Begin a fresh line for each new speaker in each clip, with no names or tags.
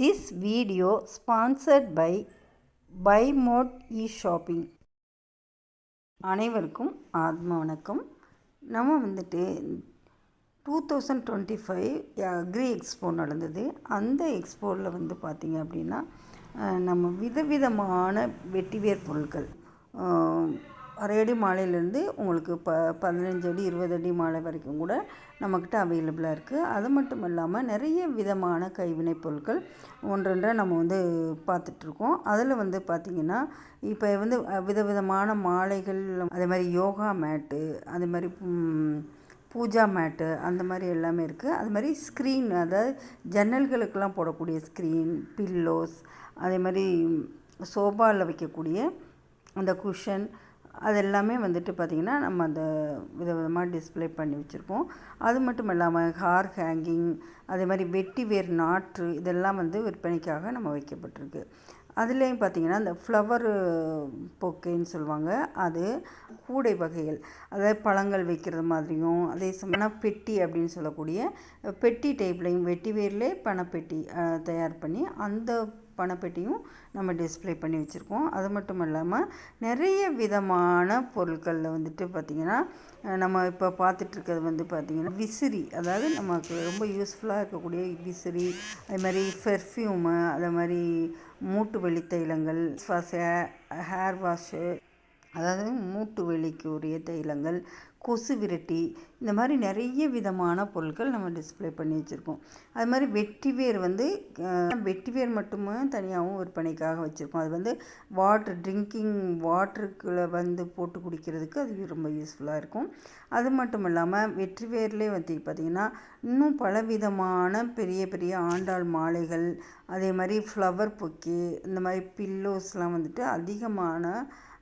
This video sponsored by buy mode e shopping அனைவருக்கும் ஆத்ம வணக்கம். நம்ம வந்துட்டு two thousand twenty five agri expo நடந்தது. அந்த எக்ஸ்போவில் வந்து பார்த்திங்க அப்படின்னா நம்ம விதவிதமான வெட்டிவேர் பொருட்கள் அரை மாலையிலேருந்து உங்களுக்கு ப பதினஞ்சு அடி இருபது அடி மாலை வரைக்கும் கூட நம்மக்கிட்ட அவைலபிளாக இருக்குது அது மட்டும் இல்லாமல் நிறைய விதமான கைவினைப் பொருட்கள் ஒன்றொன்றாக நம்ம வந்து பார்த்துட்ருக்கோம். அதில் வந்து பார்த்திங்கன்னா இப்போ வந்து விதவிதமான மாலைகள் அதே மாதிரி யோகா மேட்டு அதே மாதிரி பூஜா மேட்டு அந்த மாதிரி எல்லாமே இருக்குது அது மாதிரி ஸ்க்ரீன் அதாவது ஜன்னல்களுக்கெல்லாம் போடக்கூடிய ஸ்க்ரீன் பில்லோஸ் அதே மாதிரி சோபாவில் வைக்கக்கூடிய அந்த குஷன் அது எல்லாமே வந்துட்டு பார்த்திங்கன்னா நம்ம அந்த வித விதமாக டிஸ்ப்ளே பண்ணி வச்சுருக்கோம் அது மட்டும் இல்லாமல் ஹார் ஹேங்கிங் அதே மாதிரி வெட்டி வேர் நாற்று இதெல்லாம் வந்து விற்பனைக்காக நம்ம வைக்கப்பட்டிருக்கு. அதுலேயும் பார்த்திங்கன்னா இந்த ஃப்ளவர் பொக்கேன்னு சொல்லுவாங்க அது கூடை வகைகள் அதாவது பழங்கள் வைக்கிறது மாதிரியும் அதே சமயம் பெட்டி அப்படின்னு சொல்லக்கூடிய பெட்டி டைப்லையும் வெட்டி வேர்லே பணப்பெட்டி தயார் பண்ணி அந்த பணப்பெட்டியும் நம்ம டிஸ்ப்ளே பண்ணி வச்சுருக்கோம். அது மட்டும் இல்லாமல் நிறைய விதமான பொருட்களில் வந்துட்டு பார்த்திங்கன்னா நம்ம இப்போ பார்த்துட்ருக்கிறது வந்து பார்த்திங்கன்னா விசிறி. அதாவது நமக்கு ரொம்ப யூஸ்ஃபுல்லாக இருக்கக்கூடிய விசிறி அது மாதிரி பெர்ஃப்யூமு அதை மாதிரி மூட்டு வெளி தைலங்கள் ஹேர் வாஷு அதாவது மூட்டு வலிக்கு உரிய தைலங்கள் கொசு விரட்டி இந்த மாதிரி நிறைய விதமான பொருட்கள் நம்ம டிஸ்ப்ளே பண்ணி வச்சுருக்கோம். அது மாதிரி வெட்டிவேர் வந்து வெற்றிவேர் வெட்டிவேர் மட்டுமே தனியாகவும் விற்பனைக்காக வச்சுருக்கோம். அது வந்து வாட்ரு ட்ரிங்கிங் வாட்டருக்குள்ளே வந்து போட்டு குடிக்கிறதுக்கு அது ரொம்ப யூஸ்ஃபுல்லாக இருக்கும். அது மட்டும் இல்லாமல் வெற்றிவேர்லேயே வந்து பார்த்திங்கன்னா இன்னும் பல விதமான பெரிய பெரிய ஆண்டாள் மாலைகள் அதே மாதிரி ஃப்ளவர் பொக்கி இந்த மாதிரி பில்லோஸ்லாம் வந்துட்டு அதிகமான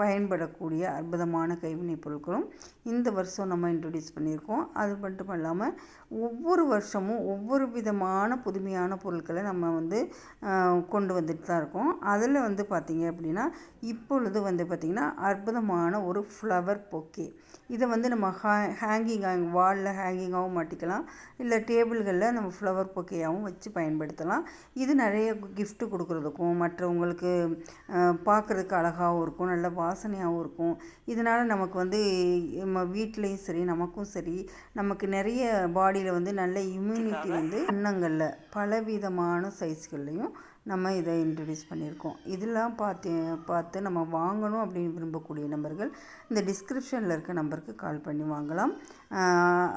பயன்படக்கூடிய அற்புதமான கைவினைப் பொருட்களும் இந்த வருஷம் நம்ம இன்ட்ரடியூஸ் பண்ணியிருக்கோம். அது மட்டும் இல்லாமல் ஒவ்வொரு வருஷமும் ஒவ்வொரு விதமான புதுமையான பொருட்களை நம்ம வந்து கொண்டு வந்துட்டு தான் இருக்கோம். அதில் வந்து பார்த்திங்க அப்படின்னா இப்பொழுது வந்து பார்த்திங்கன்னா அற்புதமான ஒரு ஃப்ளவர் பொக்கே இதை வந்து நம்ம ஹே ஹேங்கிங் வாலில் ஹேங்கிங்காகவும் மாட்டிக்கலாம். இல்லை டேபிள்களில் நம்ம ஃப்ளவர் பொக்கேயாகவும் வச்சு பயன்படுத்தலாம். இது நிறைய கிஃப்ட்டு கொடுக்குறதுக்கும் மற்றவங்களுக்கு பார்க்குறதுக்கு அழகாகவும் இருக்கும். நல்ல வாசனையாகவும் இருக்கும். இதனால் நமக்கு வந்து நம்ம வீட்லேயும் சரி நமக்கும் சரி நமக்கு நிறைய பாடியில் வந்து நல்ல இம்யூனிட்டி வந்து அன்னங்களில் பலவிதமான சைஸ்கள்லையும் நம்ம இதை இன்ட்ரடியூஸ் பண்ணியிருக்கோம். இதெல்லாம் பார்த்து பார்த்து நம்ம வாங்கணும் அப்படின்னு விரும்பக்கூடிய நபர்கள் இந்த டிஸ்கிரிப்ஷனில் இருக்க நம்பருக்கு கால் பண்ணி வாங்கலாம்.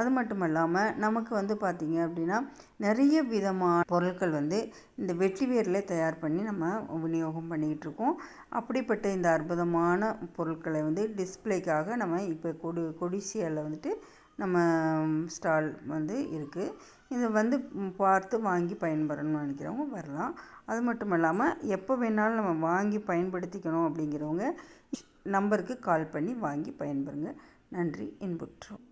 அது மட்டும் இல்லாமல் நமக்கு வந்து பார்த்திங்க அப்படின்னா நிறைய விதமான பொருட்கள் வந்து இந்த வெட்டிவேரில் தயார் பண்ணி நம்ம விநியோகம் பண்ணிக்கிட்டு இருக்கோம். அப்படிப்பட்ட இந்த அற்புதமான பொருட்களை வந்து டிஸ்ப்ளேக்காக நம்ம இப்போ கொடி கொடிசியாவில் வந்துட்டு நம்ம ஸ்டால் வந்து இருக்குது இதை வந்து பார்த்து வாங்கி பயன்பெறணும்னு நினைக்கிறவங்க வரலாம். அது மட்டும் இல்லாமல் எப்போ வேணாலும் நம்ம வாங்கி பயன்படுத்திக்கணும் அப்படிங்கிறவங்க நம்பருக்கு கால் பண்ணி வாங்கி பயன்பெறுங்க. நன்றி இன்புற்றோம்